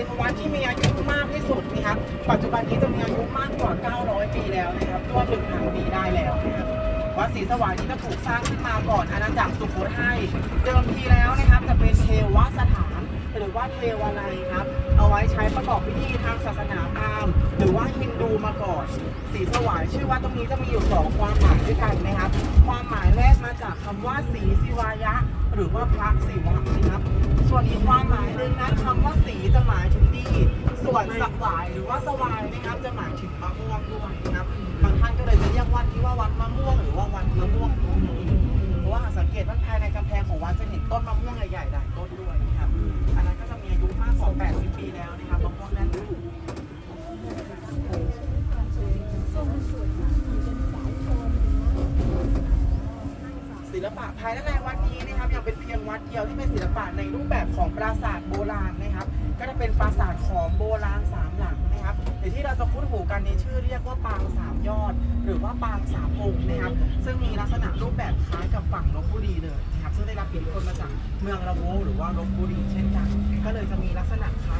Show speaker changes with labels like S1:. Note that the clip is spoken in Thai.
S1: เป็นวัดที่มีอายุมากที่สุดนะครับ ปัจจุบันนี้จะมีอายุมากกว่า 900 ปีแล้วนะครับร่วมหนึ่งพันปีได้แล้วนะครับวัดศรีสวายนี้จะถูกสร้างขึ้นมาก่อนอาณาจักรสุโขทัยเดิมทีแล้วนะครับจะเป็นเทวสถานหรือว่าเทวาลัยครับ เอาไว้ใช้ประกอบพิธีทางศาสนาพราหมณ์หรือว่าฮินดูมาก่อนศรีสวายชื่อว่าตรงนี้จะมีอยู่สองความหมายด้วยกันนะครับ ความหมายแรกมาจากคำว่าศรีสิวายะ หรือว่าพระศิวะนะครับ ส่วนอีกความหมายหนึ่ง ส่วายหรือว่าสวายนะครับจะหมายถึงมะม่วงด้วยนะครับบางท่านก็เลยจะเรียกวัดนี้ว่าวัดมะม่วงหรือว่าวัดมะม่วงเพราะว่าสังเกตว่าภายในกำแพงของวัดจะเห็นต้นมะม่วงใหญ่ๆหลายต้นด้วยนะครับอันนั้นก็จะมีอายุมากกว่า80 ปีแล้วนะครับมะม่วงนั่นศิลปะภายในวัดนี้นะครับยังเป็นเพียงวัดเดียวที่เป็นศิลปะในรูปแบบของปราสาทโบราณนะครับ ก็จะเป็นปราสาทของโบราณสามหลังนะครับหรือที่เราจะคุ้นหูกันในชื่อเรียกว่าปางสามยอด หรือว่าปางสามองค์นะครับ ซึ่งมีลักษณะรูปแบบคล้ายกับฝั่งลบบุรีเลยนะครับซึ่งได้รับอิทธิพลมาจากเมืองระโวหรือว่าลบบุรีเช่นกัน ก็เลยจะมีลักษณะคล้าย